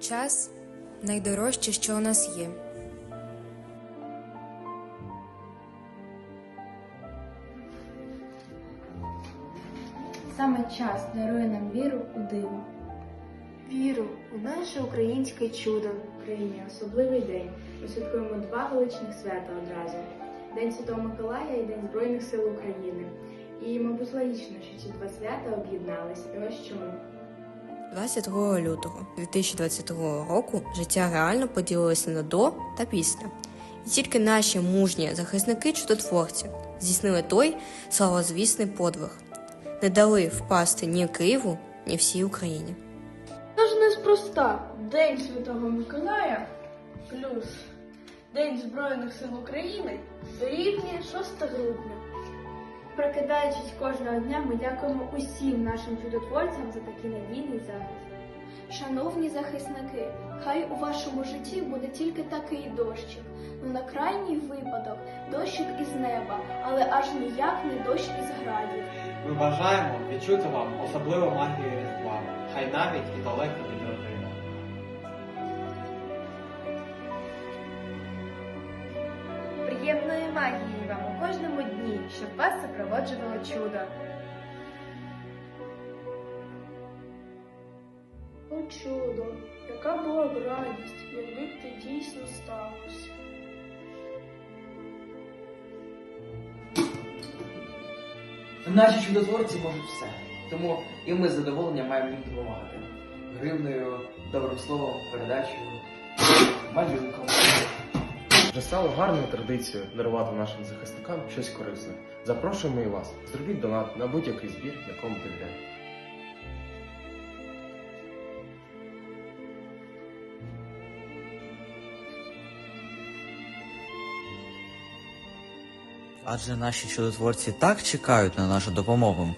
Час найдорожче, що у нас є. Саме час дарує нам віру у диво. Віру у наше українське чудо. В Україні особливий день. Ми святкуємо два величних свята одразу: День Святого Миколая і День Збройних сил України. І, мабуть, логічно, що ці два свята об'єднались. І ось чому. 22 лютого 2022 року життя реально поділилося на до та після. І тільки наші мужні захисники чудотворці здійснили той славозвісний подвиг, не дали впасти ні Києву, ні всій Україні. Це ж неспроста. День Святого Миколая плюс День Збройних сил України дорівнює 6 грудня. Прокидаючись кожного дня, ми дякуємо усім нашим чудотворцям за такий надійний захист. Шановні захисники, хай у вашому житті буде тільки такий дощик. Ну на крайній випадок дощик із неба, але аж ніяк не дощ із градів. Ми бажаємо відчути вам особливу магію Різдва, хай навіть і далеко від родини. Приємної магії кожному дні, щоб вас супроводжувало чудо. О чудо, яка була б радість, якби б ти дійсно сталося. Наші чудотворці можуть все. Тому і ми з задоволенням маємо їм допомагати. Гривнею, добрим словом, передачею, малюнком. Вже стало гарною традицією дарувати нашим захисникам щось корисне. Запрошуємо і вас. Зробіть донат на будь-який збір, якому довіряєте. Адже наші чудотворці так чекають на нашу допомогу.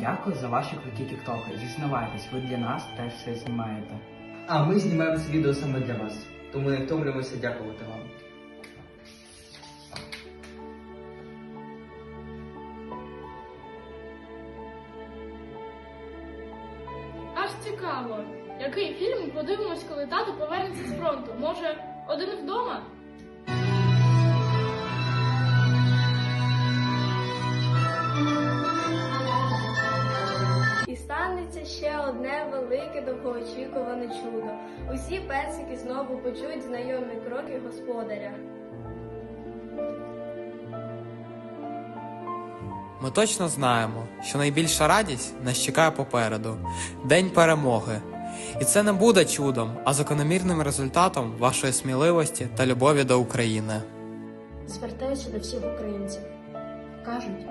Дякую за ваші круті тіктоки. Зізнавайтесь, ви для нас теж все знімаєте. А ми знімаємо це відео саме для вас, тому не втомлюємося дякувати вам. Аж цікаво, який фільм подивимось, коли тато повернеться з фронту? Може, один вдома? Велике довгоочікуване чудо. Усі песики знову почують знайомі кроки господаря. Ми точно знаємо, що найбільша радість нас чекає попереду День перемоги. І це не буде чудом, а закономірним результатом вашої сміливості та любові до України. Звертаюся до всіх українців. Кажуть,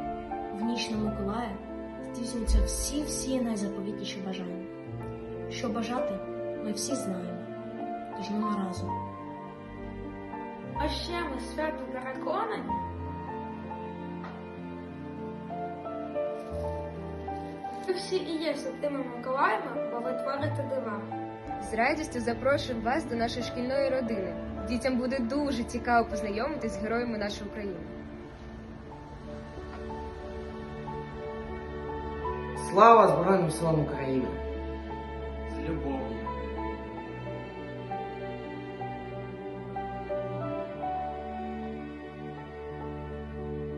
в ніч на Миколая здійснюються всі-всі найзаповітніші бажання. Що бажати, ми всі знаємо. Тож нема разом. А ще ми свято переконані. Ви всі і є святими Миколаями, бо ви творите дива. З радістю запрошуємо вас до нашої шкільної родини. Дітям буде дуже цікаво познайомитись з героями нашої України. Слава Збройним силам України!